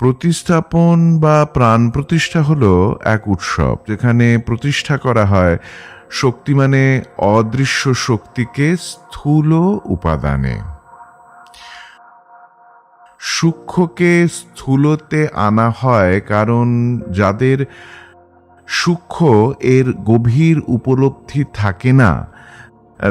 প্রতিস্থাপন বা প্রাণ প্রতিষ্ঠা হলো এক উৎসব, যেখানে প্রতিষ্ঠা করা হয় শক্তি মানে অদৃশ্য শক্তিকে স্থূল উপাদানে। সূক্ষ্মকে স্থূলতে আনা হয় কারণ যাদের সূক্ষ্ম এর গভীর উপলব্ধি থাকে না,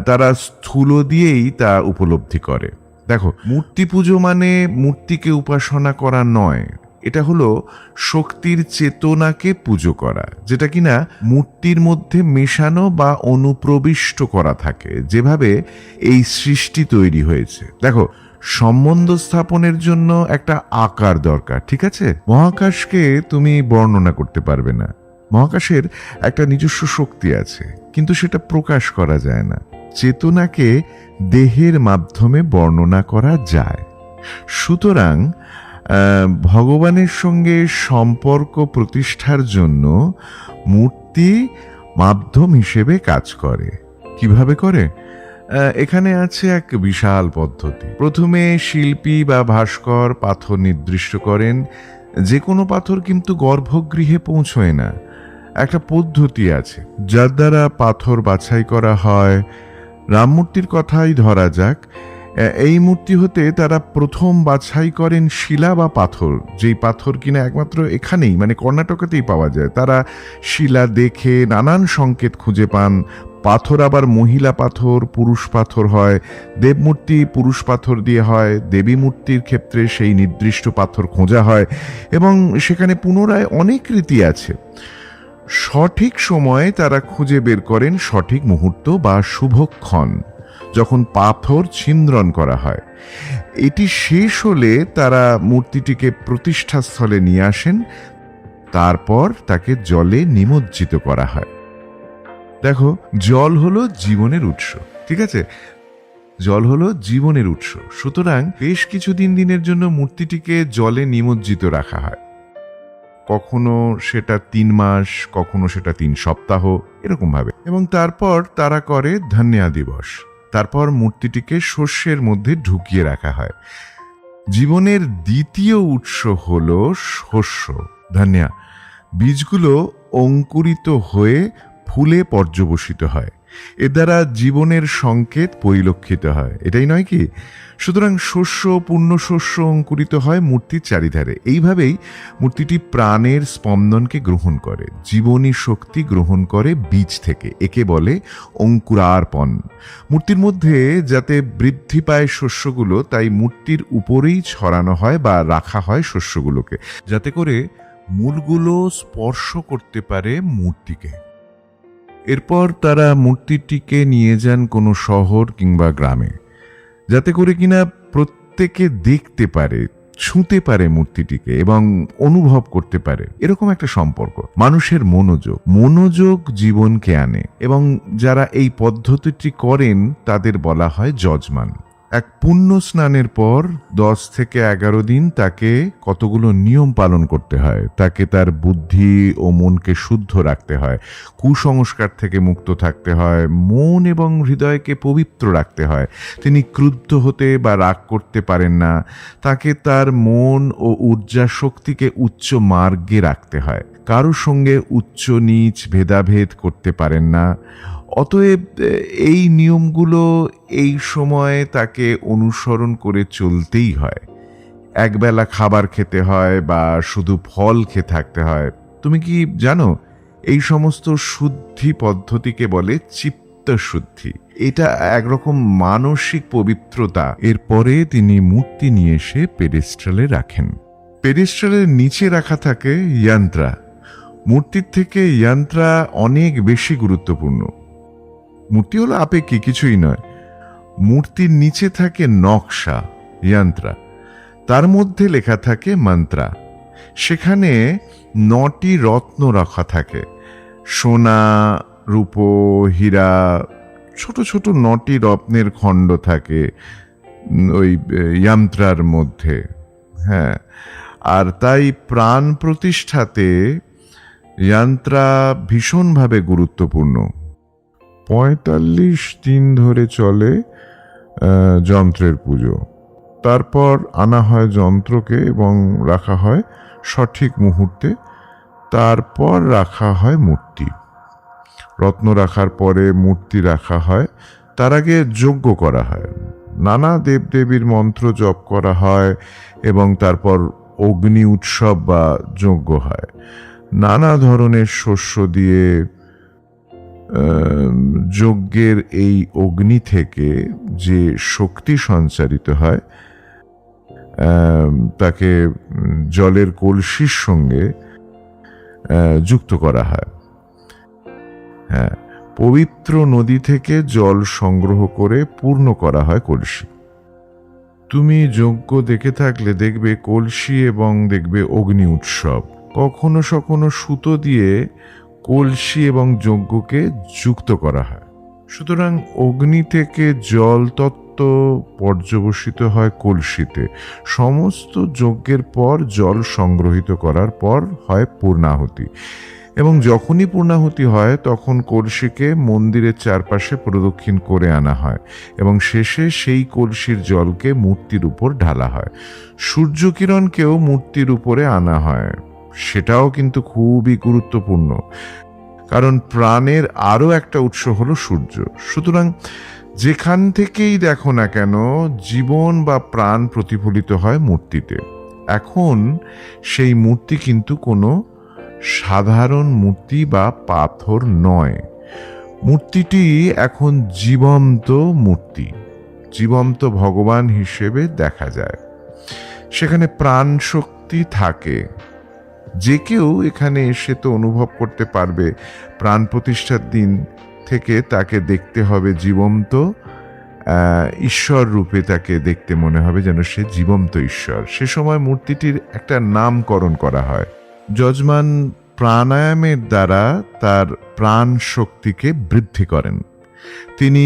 তারা স্থূল দিয়েই তা উপলব্ধি করে। দেখো, মূর্তি পুজো মানে মূর্তিকে উপাসনা করা নয়। এটা হলো শক্তির চেতনাকে পুজো করা, যেটা কিনা মূর্তির মধ্যে মেশানো বা অনুপ্রবিষ্ট করা থাকে, যেভাবে এই সৃষ্টি তৈরি হয়েছে। দেখো, সম্বন্ধ স্থাপনের জন্য একটা আকার দরকার, ঠিক আছে? মহাকাশকে তুমি বর্ণনা করতে পারবে না। মহাকাশের একটা নিজস্ব শক্তি আছে, কিন্তু সেটা প্রকাশ করা যায় না। চেতনাকে দেহের মাধ্যমে বর্ণনা করা যায়। সুতরাং ভগবানের সঙ্গে সম্পর্ক প্রতিষ্ঠার জন্য মূর্তি মাধ্যম হিসেবে কাজ করে। কীভাবে করে? এখানে আছে এক বিশাল পদ্ধতি। প্রথমে শিল্পী বা ভাস্কর পাথর নির্দিষ্ট করেন। যে কোনো পাথর কিন্তু গর্ভগৃহে পৌঁছয় না। একটা পদ্ধতি আছে। যার দ্বারা পাথর বাছাই করা হয় রামমূর্তির কথাই ধরা যাক এই মূর্তি হতে তারা প্রথম বাছাই করেন শিলা বা পাথর। যেই পাথর কিনা একমাত্র এখানেই মানে কর্ণাটকাতেই পাওয়া যায়। তারা শিলা দেখে নানান সংকেত খুঁজে পান। পাথর আবার মহিলা পাথর, পুরুষ পাথর হয়। দেবমূর্তি পুরুষ পাথর দিয়ে হয়। দেবী মূর্তির ক্ষেত্রে সেই নির্দিষ্ট পাথর খোঁজা হয়। এবং সেখানে পুনরায় অনেক রীতি আছে। সঠিক সময়ে তারা খুঁজে বের করেন সঠিক মুহূর্ত বা শুভক্ষণ, যখন পাথর ছিন্দ্রন করা হয়। এটি শেষ হলে তারা মূর্তিটিকে প্রতিষ্ঠাস্থলে নিয়ে আসেন, তারপর তাকে জলে নিমজ্জিত করা হয়। দেখো, জল হলো জীবনের উৎস, ঠিক আছে? জল হলো জীবনের উৎস। সুতরাং বেশ কিছু দিন দিনের জন্য মূর্তিটিকে জলে নিমজ্জিত রাখা হয়। কখনো সেটা তিন মাস, কখনো সেটা তিন সপ্তাহ এরকম ভাবে এবং তারপর তারা করে ধন্যা দিবস। তারপর মূর্তিটিকে শস্যের মধ্যে ঢুকিয়ে রাখা হয়। জীবনের দ্বিতীয় উৎস হল শস্য, ধন্যা। বীজগুলো অঙ্কুরিত হয়ে ফুলে পর্যবসিত হয়। এ দ্বারা জীবনের সংকেত পরিলক্ষিত হয়। এটাই নয় কি? সুতরাং শস্য, পূর্ণ শস্য অঙ্কুরিত হয় মূর্তির চারিধারে। এইভাবেই মূর্তিটি প্রাণের স্পন্দনকে গ্রহণ করে। জীবনী শক্তি গ্রহণ করে বীজ থেকে। একে বলে অঙ্কুরার্পণ। মূর্তির মধ্যে যাতে বৃদ্ধি পায় শস্যগুলো, তাই মূর্তির উপরেই ছড়ানো হয় বা রাখা হয় শস্যগুলোকে। যাতে করে মূলগুলো স্পর্শ করতে পারে মূর্তিকে। এরপর তারা মূর্তিটিকে নিয়ে যান কোনো শহর কিংবা গ্রামে, যাতে করে কিনা প্রত্যেকে দেখতে পারে, ছুঁতে পারে মূর্তিটিকে এবং অনুভব করতে পারে। এরকম একটা সম্পর্ক। মানুষের মনোযোগ মনোযোগ জীবনকে আনে এবং যারা এই পদ্ধতিটি করেন তাদের বলা হয় যজমান। এক পুণ্য স্নানের পর দশ থেকে এগারো দিন তাকে কতগুলো নিয়ম পালন করতে হয়? তাকে তার বুদ্ধি ও মনকে শুদ্ধ রাখতে হয়, কুসংস্কার থেকে মুক্ত থাকতে হয়, মন এবং হৃদয়কে পবিত্র রাখতে হয়। তিনি ক্রুদ্ধ হতে বা রাগ করতে পারেন না। তাকে তার মন ও ঊর্জা শক্তিকে উচ্চ মার্গে রাখতে হয়। কারোর সঙ্গে উচ্চ নিচ ভেদাভেদ করতে পারেন না। অতএব এই নিয়মগুলো এই সময়ে তাকে অনুসরণ করে চলতেই হয়। একবেলা খাবার খেতে হয় বা শুধু ফল খেয়ে থাকতে হয়। তুমি কি জানো, এই সমস্ত শুদ্ধি পদ্ধতিকে বলে চিত্ত শুদ্ধি এটা একরকম মানসিক পবিত্রতা। এরপরে তিনি মূর্তি নিয়ে এসে পেডেস্ট্রালে রাখেন। পেডেস্ট্রালের নিচে রাখা থাকে যন্ত্রা মূর্তির থেকে যন্ত্রা অনেক বেশি গুরুত্বপূর্ণ। মূর্তি হলো আপেক্ষি কিছুই নয়। মূর্তির নিচে থাকে নকশা, যন্ত্রা। তার মধ্যে লেখা থাকে মন্ত্রা। সেখানে নটি রত্ন রাখা থাকে। সোনা, রূপো, হীরা, ছোট ছোট নটি রত্নের খণ্ড থাকে ওই যন্ত্রার মধ্যে। হ্যাঁ আর তাই প্রাণ প্রতিষ্ঠাতে যন্ত্রা ভীষণভাবে গুরুত্বপূর্ণ। পঁয়তাল্লিশ দিন ধরে চলে যন্ত্রের পুজো। তারপর আনা হয় যন্ত্রকে এবং রাখা হয় সঠিক মুহূর্তে। তারপর রাখা হয় মূর্তি। রত্ন রাখার পরে মূর্তি রাখা হয়। তার আগে যজ্ঞ করা হয়। নানা দেবদেবীর মন্ত্র জপ করা হয় এবং তারপর অগ্নি উৎসব বা যজ্ঞ হয়। নানা ধরনের শস্য দিয়ে যজ্ঞের এই অগ্নি থেকে যে শক্তি সঞ্চারিত হয় তাকে জলের কলসির সঙ্গে যুক্ত করা হয়। হ্যাঁ পবিত্র নদী থেকে জল সংগ্রহ করে পূর্ণ করা হয় কলসি। তুমি যজ্ঞ দেখে থাকলে দেখবে কলসি এবং দেখবে অগ্নি উৎসব। কখনো সখনো সুতো দিয়ে কলসি এবং যজ্ঞকে যুক্ত করা হয়। সুতরাং অগ্নি থেকে জল তত্ত্ব পর্যবসিত হয় কলসিতে। সমস্ত যজ্ঞের পর জল সংগ্রহিত করার পর হয় পূর্ণাহুতি। এবং যখনই পূর্ণাহুতি হয়, তখন কলসিকে মন্দিরের চারপাশে প্রদক্ষিণ করে আনা হয় এবং শেষে সেই কলসির জলকে মূর্তির উপর ঢালা হয়। সূর্যকিরণকেও মূর্তির উপরে আনা হয়। সেটাও কিন্তু খুবই গুরুত্বপূর্ণ। কারণ প্রাণের আরও একটা উৎস হলো সূর্য। সুতরাং যেখান থেকেই দেখো না কেন, জীবন বা প্রাণ প্রতিফলিত হয় মূর্তিতে। এখন সেই মূর্তি কিন্তু কোনো সাধারণ মূর্তি বা পাথর নয়। মূর্তিটি এখন জীবন্ত মূর্তি, জীবন্ত ভগবান হিসেবে দেখা যায়। সেখানে প্রাণ শক্তি থাকে। যে কেউ এখানে এসে তো অনুভব করতে পারবে, প্রাণ প্রতিষ্ঠার দিন থেকে তাকে দেখতে হবে জীবন্ত ঈশ্বর রূপে তাকে দেখতে মনে হবে যেন সে জীবন্ত ঈশ্বর। সে সময় মূর্তিটির একটা নামকরণ করা হয়। যজমান প্রাণায়ামের দ্বারা তার প্রাণ শক্তিকে বৃদ্ধি করেন। তিনি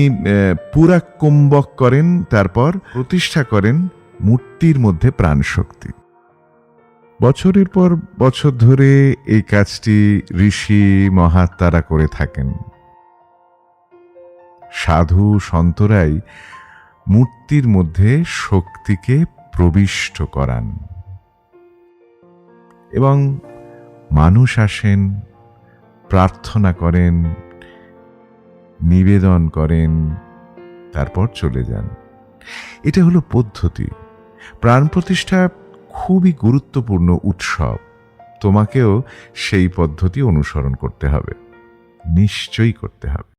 পুরা কুম্বক করেন, তারপর প্রতিষ্ঠা করেন মূর্তির মধ্যে প্রাণ শক্তি বছরের পর বছর ধরে এই কাজটি ঋষি মহাত্মারা করে থাকেন। সাধু সন্তরাই মূর্তির মধ্যে শক্তিকে প্রবিষ্ট করান এবং মানুষ আসেন, প্রার্থনা করেন, নিবেদন করেন, তারপর চলে যান। এটা হলো পদ্ধতি। প্রাণ প্রতিষ্ঠা খুবই গুরুত্বপূর্ণ উৎসব। তোমাকেও সেই পদ্ধতি অনুসরণ করতে হবে। নিশ্চয়ই করতে হবে।